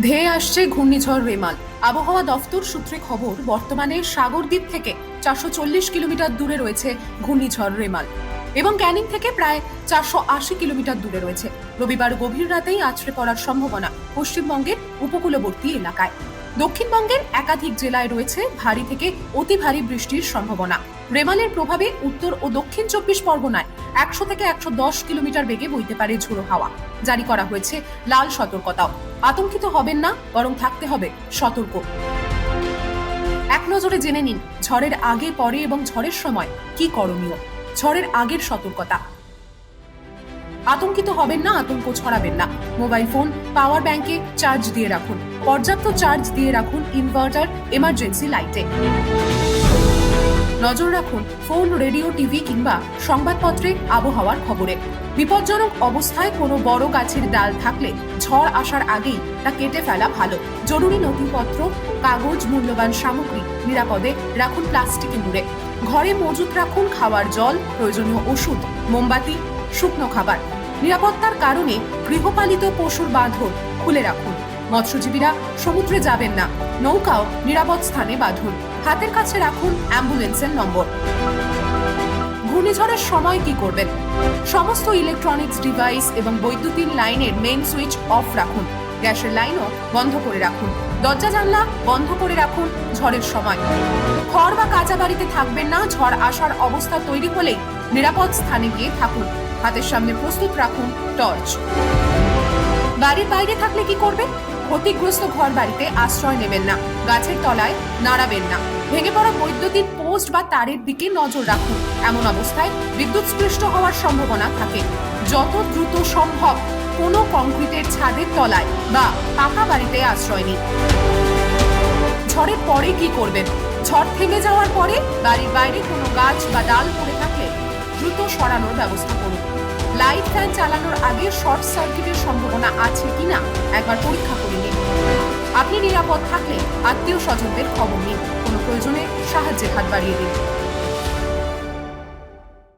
ধেয়ে আসছে ঘূর্ণিঝড় রেমাল। আবহাওয়া দফতর সূত্রে খবর, বর্তমানে সাগরদ্বীপ থেকে চারশো চল্লিশ কিলোমিটার দূরে রয়েছে ঘূর্ণিঝড় রেমাল এবং ক্যানিং থেকে প্রায় চারশো আশি কিলোমিটার দূরে রয়েছে। রবিবার গভীর রাতেই আছড়ে পড়ার সম্ভাবনা পশ্চিমবঙ্গের উপকূলবর্তী এলাকায়। দক্ষিণবঙ্গের একাধিক জেলায় রয়েছে ভারী থেকে অতি ভারী বৃষ্টির সম্ভাবনা। রেমালের প্রভাবে উত্তর ও দক্ষিণ চব্বিশ পরগনায় একশো থেকে একশো দশ কিলোমিটার বেগে বইতে পারে ঝোড়ো হাওয়া। জারি করা হয়েছে লাল সতর্কতাও। আতঙ্কিত হবেন না, বরং থাকতে হবে সতর্ক। এক নজরে জেনে নিন, ঝড়ের আগে, পরে এবং ঝড়ের সময় কি করণীয়? ঝড়ের আগের সতর্কতা। আতঙ্কিত হবেন না, আতঙ্ক ছড়াবেন না। মোবাইল ফোন, পাওয়ার ব্যাংকে চার্জ দিয়ে রাখুন। পর্যাপ্ত চার্জ দিয়ে রাখুন ইনভার্টার এমার্জেন্সি লাইটে। নজর রাখুন ফোন, রেডিও, টিভি কিংবা সংবাদপত্রে আবহাওয়ার খবরে। বিপজ্জনক অবস্থায় কোনো বড় গাছের ডাল থাকলে ঝড় আসার আগেই তা কেটে ফেলা ভালো। জরুরি নথিপত্র, কাগজ, মূল্যবান সামগ্রী নিরাপদে রাখুন প্লাস্টিকে মুড়ে। ঘরে মজুত রাখুন খাওয়ার জল, প্রয়োজনীয় ওষুধ, মোমবাতি শুকনো খাবার। নিরাপত্তার কারণে গৃহপালিত পশুর বাঁধন খুলে রাখুন। মৎস্যজীবীরা সমুদ্রে যাবেন না। নৌকাও নিরাপদ স্থানে বাঁধুন। হাতের কাছে রাখুন অ্যাম্বুলেন্সের নম্বর। ঘূর্ণিঝড়ের সময় কি করবেন? সমস্ত ইলেকট্রনিক্স ডিভাইস এবং বৈদ্যুতিন লাইনের মেইন সুইচ অফ রাখুন। গ্যাসের লাইনও বন্ধ করে রাখুন। দরজা জানলা বন্ধ করে রাখুন ঝড়ের সময়। খড় বা কাঁচা বাড়িতে থাকবেন না। ঝড় আসার অবস্থা তৈরি হলেই নিরাপদ স্থানে গিয়ে থাকুন। হাতের সামনে প্রস্তুত রাখুন টর্চ। বাড়ির বাইরে থাকলে কি করবেন? ক্ষতিগ্রস্ত ঘর বাড়িতে আশ্রয় নেবেন না, গাছের তলায় নাড়াবেন না। ভেঙে পড়া বৈদ্যুতিক পোস্ট বা তারের দিকে নজর রাখুন, এমন অবস্থায় বিদ্যুৎ স্পৃষ্ট হওয়ার সম্ভাবনা থাকে। যত দ্রুত সম্ভব কোনো কংক্রিটের ছাদের তলায় বা পাকা বাড়িতে আশ্রয় নিন। ঝড়ের পরে কি করবেন? ঝড় থেমে যাওয়ার পরে বাড়ির বাইরে কোনো গাছ বা ডাল পড়ে থাকলে দ্রুত সরানোর ব্যবস্থা করুন। লাইট ফ্যান চালানোর আগে শর্ট সার্কিটের সম্ভাবনা আছে কিনা একবার পরীক্ষা করে নিন। আপনি নিরাপদ থাকলে আত্মীয় স্বজনদের খবর নিন। কোনো প্রয়োজনে সাহায্যের হাত বাড়িয়ে দিন।